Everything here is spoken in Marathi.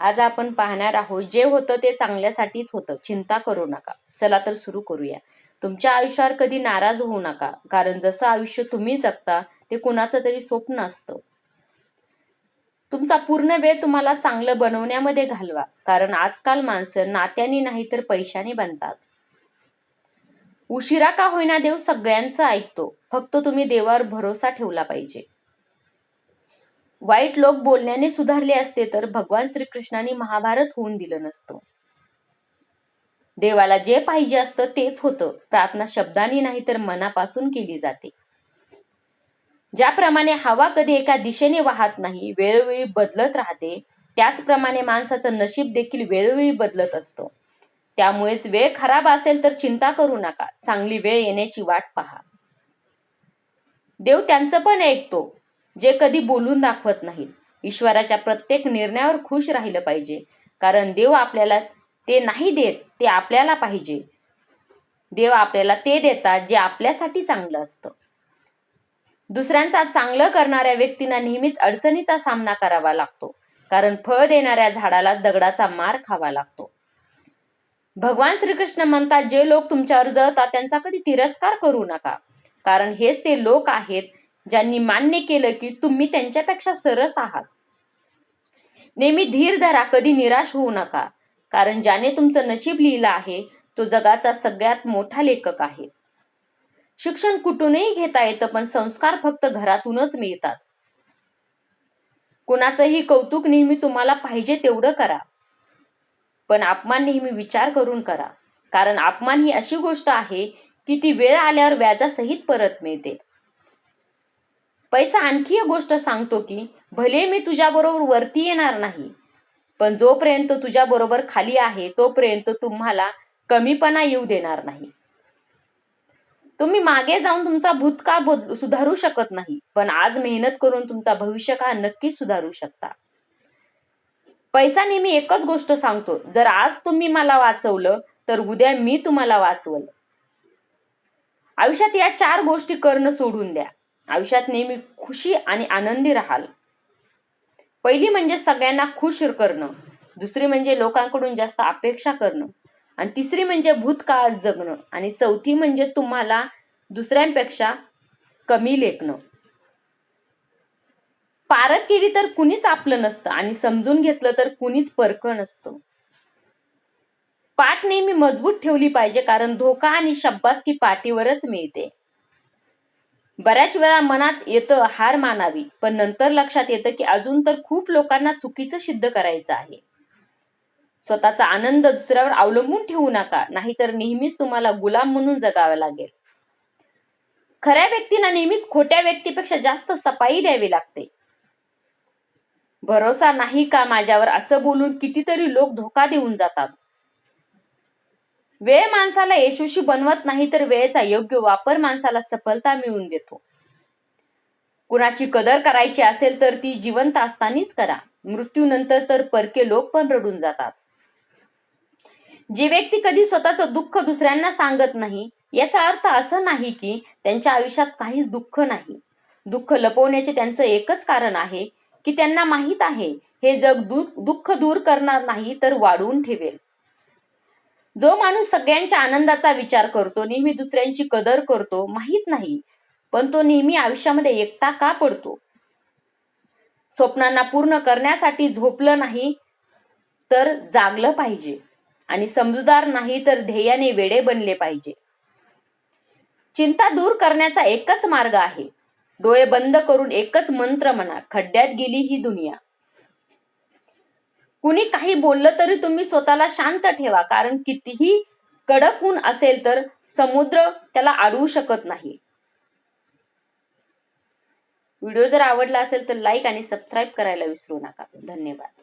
आज आपण पाहणार आहोत जे होतं ते चांगल्यासाठीच होतं. चिंता करू नका. चला तर सुरू करूया. तुमच्या आयुष्यावर कधी नाराज होऊ नका. कारण जसं आयुष्य तुम्ही जगता ते कुणाचं तरी स्वप्न असतं. तुमचा पूर्ण वेळ तुम्हाला चांगलं बनवण्यामध्ये घालवा. कारण आजकाल माणसं नात्याने नाही तर पैशाने बनतात. उशिरा का होईना देव सगळ्यांचं ऐकतो. फक्त तुम्ही देवावर भरोसा ठेवला पाहिजे. वाईट लोक बोलण्याने सुधारले असते तर भगवान श्रीकृष्णाने महाभारत होऊन दिलं नसतं. देवाला जे पाहिजे असतं तेच होतं. प्रार्थना शब्दांनी नाही तर मनापासून केली जाते. ज्याप्रमाणे हवा कधी एका दिशेने वाहत नाही वेळोवेळी बदलत राहते त्याचप्रमाणे माणसाचं नशीब देखील वेळोवेळी बदलत असतं. त्यामुळेच वेळ खराब असेल तर चिंता करू नका. चांगली वेळ येण्याची वाट पहा. देव त्यांचं पण ऐकतो. जे कधी बोलून दाखवत नाहीत. ईश्वराच्या प्रत्येक निर्णयावर खुश राहिलं पाहिजे. कारण देव आपल्याला ते नाही देत ते आपल्याला पाहिजे. देव आपल्याला ते देतात जे आपल्यासाठी चांगलं असतं. दुसऱ्यांचा चांगलं करणाऱ्या व्यक्तींना नेहमीच अडचणीचा सामना करावा लागतो. कारण फळ देणाऱ्या झाडाला दगडाचा मार खावा लागतो. भगवान श्रीकृष्ण म्हणतात जे लोक तुमच्यावर जळतात त्यांचा कधी तिरस्कार करू नका. कारण हेच ते लोक आहेत ज्यांनी मान्य केलं की तुम्ही त्यांच्यापेक्षा सरस आहात. नेहमी धीर धरा कधी निराश होऊ नका कारण ज्याने तुमचं नशीब लिहिलं आहे तो जगाचा सगळ्यात मोठा लेखक आहे. शिक्षण कुठूनही घेता येतं पण संस्कार फक्त घरातूनच मिळतात. कुणाचंही कौतुक नेहमी तुम्हाला पाहिजे तेवढं करा. पण अपमान नेहमी विचार करून करा कारण अपमान ही अशी गोष्ट आहे की ती वेळ आल्यावर व्याजासहित परत मिळते. पैसा आणखी एक गोष्ट सांगतो की भले मी तुझ्या बरोबर वरती येणार नाही पण जोपर्यंत तुझ्या बरोबर खाली आहे तोपर्यंत तुम्हाला कमीपणा येऊ देणार नाही. तुम्ही मागे जाऊन तुमचा भूतकाळ सुधारू शकत नाही पण आज मेहनत करून तुमचा भविष्यकाळ नक्की सुधारू शकता? पैसा नेहमी एकच गोष्ट सांगतो जर आज तुम्ही मला वाचवलं तर उद्या मी तुम्हाला वाचवलं. आयुष्यात या चार गोष्टी करणं सोडून द्या. आयुष्यात नेहमी खुशी आणि आनंदी राहाल. पहिली म्हणजे सगळ्यांना खुश करणं. दुसरी म्हणजे लोकांकडून जास्त अपेक्षा करणं. आणि तिसरी म्हणजे भूतकाळात जगणं. आणि चौथी म्हणजे तुम्हाला दुसऱ्यांपेक्षा कमी लेखणं. पारख केली तर कुणीच आपलं नसतं आणि समजून घेतलं तर कुणीच परक नसतं. पाठ नेहमी मजबूत ठेवली पाहिजे कारण धोका आणि शब्बासकी पाठीवरच मिळते. बऱ्याच वेळा मनात येतं हार मानावी पण नंतर लक्षात येतं की अजून तर खूप लोकांना चुकीचं सिद्ध करायचं आहे. स्वतःचा आनंद दुसऱ्यावर अवलंबून ठेवू नका नाहीतर नेहमीच तुम्हाला गुलाम म्हणून जगावं लागेल. खऱ्या व्यक्तींना नेहमीच खोट्या व्यक्तीपेक्षा जास्त सफाई द्यावी लागते. भरोसा नाही का माझ्यावर? असं बोलून कितीतरी लोक धोका देऊन जातात. वेळ माणसाला यशस्वी बनवत नाही तर वेळेचा योग्य वापर माणसाला सफलता मिळवून देतो. कुणाची कदर करायची असेल तर ती जिवंत असतानाच करा. मृत्यूनंतर तर परके लोक पण रडून जातात. जी व्यक्ती कधी स्वतःचं दुःख दुसऱ्यांना सांगत नाही याचा अर्थ असं नाही की त्यांच्या आयुष्यात काहीच दुःख नाही. दुःख लपवण्याचे त्यांचं एकच कारण आहे की त्यांना माहीत आहे हे जग दुःख दूर करणार नाही तर वाढवून ठेवेल. जो माणूस सगळ्यांच्या आनंदाचा विचार करतो नेहमी दुसऱ्यांची कदर करतो माहीत नाही पण तो नेहमी आयुष्यामध्ये एकटा का पडतो? स्वप्नांना पूर्ण करण्यासाठी झोपलं नाही तर जागलं पाहिजे आणि समजूदार नाही तर ध्येयाने वेडे बनले पाहिजे. चिंता दूर करण्याचा एकच मार्ग आहे. डोळे बंद करून एकच मंत्र म्हणा खड्ड्यात गेली ही दुनिया. कुणी काही बोललं तरी तुम्ही स्वतःला शांत ठेवा. कारण कितीही कडक ऊन असेल तर समुद्र त्याला अडवू शकत नाही. व्हिडिओ जर आवडला असेल तर लाईक आणि सबस्क्राईब करायला विसरू नका. धन्यवाद.